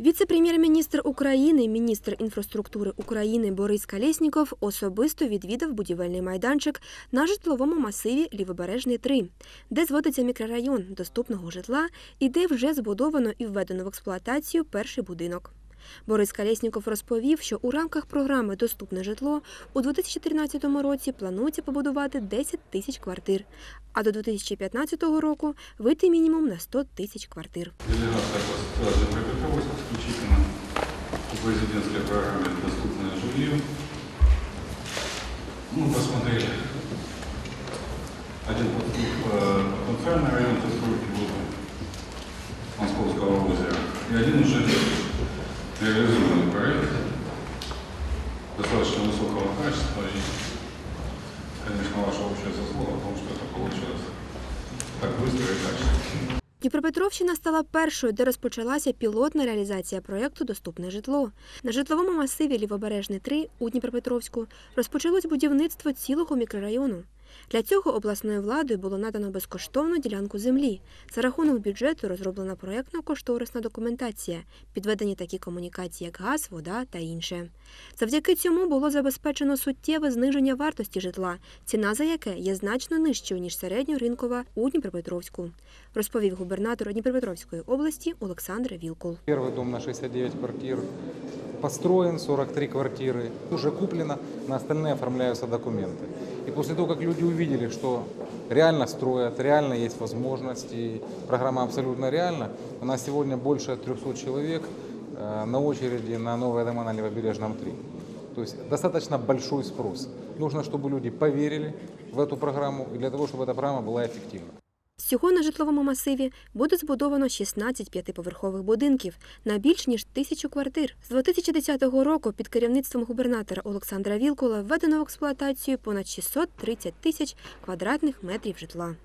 Віце-прем'єр-міністр України, міністр інфраструктури України Борис Калєсніков особисто відвідав будівельний майданчик на житловому масиві Лівобережний 3, де зводиться мікрорайон доступного житла і де вже збудовано і введено в експлуатацію перший будинок. Борис Калєсніков розповів, що у рамках програми Доступне житло у 2013 році планується побудувати 10 тисяч квартир, а до 2015 року вийти мінімум на 100 тисяч квартир. Делегация поступила для Приготовилась исключительно по президентской программе «Доступное жилье». Мы посмотрели один э, потенциальный район застройки возле Московского озера и один уже реализованный проект достаточно высокого качества и, конечно, ваша общая заслуга в том, что это получилось так быстро и качественно. Дніпропетровщина стала першою, де розпочалася пілотна реалізація проєкту Доступне житло. На житловому масиві Лівобережний 3 у Дніпропетровську розпочалось будівництво цілого мікрорайону. Для цього обласною владою було надано безкоштовну ділянку землі. За рахунок бюджету розроблена проєктно-кошторисна документація, підведені такі комунікації, як газ, вода та інше. Завдяки цьому було забезпечено суттєве зниження вартості житла, ціна за яке є значно нижчою ніж середньоринкова у Дніпропетровську, розповів губернатор Дніпропетровської області Олександр Вілкул. Первый дом на 69 квартир построен, 43 квартиры уже куплено, на остальные оформляются документы. И после того, как люди увидели, что реально строят, реально есть возможность, и программа абсолютно реальна, у нас сегодня больше 300 человек э, на очереди на новые дома на Левобережном 3. То есть достаточно большой спрос. Нужно, чтобы люди поверили в эту программу, и для того, чтобы эта программа была эффективна. Всього на житловому масиві буде збудовано 16 п'ятиповерхових будинків на більш ніж тисячу квартир. З 2010 року під керівництвом губернатора Олександра Вілкула введено в експлуатацію понад 630 тисяч квадратних метрів житла.